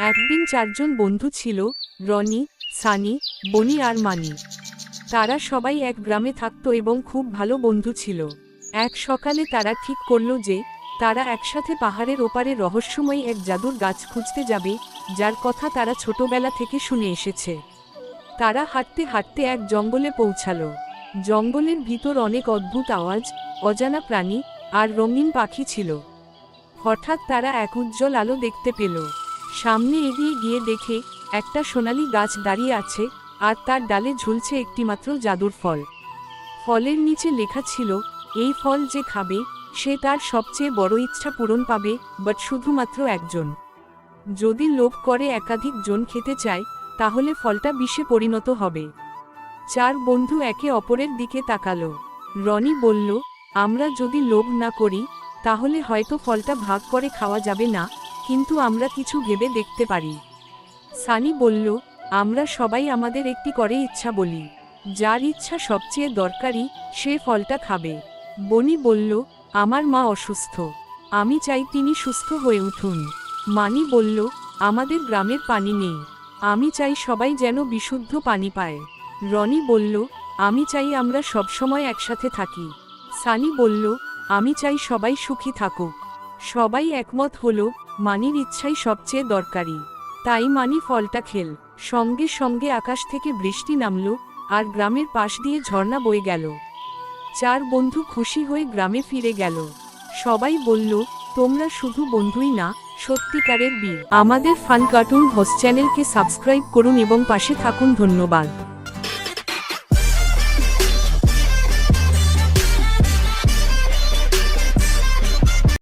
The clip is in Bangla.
একদিন চারজন বন্ধু ছিল, রনি, সানি, বনি আর মানি। তারা সবাই এক গ্রামে থাকত এবং খুব ভালো বন্ধু ছিল। এক সকালে তারা ঠিক করল যে, তারা একসাথে পাহাড়ের ওপারে রহস্যময় এক জাদুর গাছ খুঁজতে যাবে, যার কথা তারা ছোটবেলা থেকে শুনে এসেছে। তারা হাঁটতে হাঁটতে এক জঙ্গলে পৌঁছালো। জঙ্গলের ভিতর অনেক অদ্ভুত আওয়াজ, অজানা প্রাণী আর রঙিন পাখি ছিল। হঠাৎ তারা এক উজ্জ্বল আলো দেখতে পেল। সামনে এগিয়ে গিয়ে দেখে একটা সোনালি গাছ দাঁড়িয়ে আছে আর তার ডালে ঝুলছে একটিমাত্র জাদুর ফল। ফলের নিচে লেখা ছিল, এই ফল যে খাবে, সে তার সবচেয়ে বড় ইচ্ছা পূরণ পাবে বাট শুধুমাত্র একজন। যদি লোভ করে একাধিক জন খেতে চায়, তাহলে ফলটা বিষে পরিণত হবে। চার বন্ধু একে অপরের দিকে তাকালো। রনি বলল, আমরা যদি লোভ না করি, তাহলে হয়তো ফলটা ভাগ করে খাওয়া যাবে না কিন্তু আমরা কিছু ভেবে দেখতে পারি। সানি বলল, আমরা সবাই আমাদের একটি করে ইচ্ছা বলি। যার ইচ্ছা সবচেয়ে দরকারি, সে ফলটা খাবে। বনি বলল, আমার মা অসুস্থ। আমি চাই তিনি সুস্থ হয়ে উঠুন। মানি বলল, আমাদের গ্রামের পানি নেই। আমি চাই সবাই যেন বিশুদ্ধ পানি পায়। রনি বলল, আমি চাই আমরা সবসময় একসাথে থাকি। সানি বলল, আমি চাই সবাই সুখী থাকুক। সবাই একমত হলো, মানির ইচ্ছাই সবচেয়ে দরকারি। তাই মানি ফলটা খেল। সঙ্গে সঙ্গে আকাশ থেকে বৃষ্টি নামল, আর গ্রামের পাশ দিয়ে ঝর্ণা বয়ে গেল। চার বন্ধু খুশি হয়ে গ্রামে ফিরে গেল। সবাই বলল, তোমরা শুধু বন্ধুই না, সত্যিকারের বীর। আমাদের ফান কার্টুন হোস্ট চ্যানেলকে সাবস্ক্রাইব করুন এবং পাশে থাকুন। ধন্যবাদ।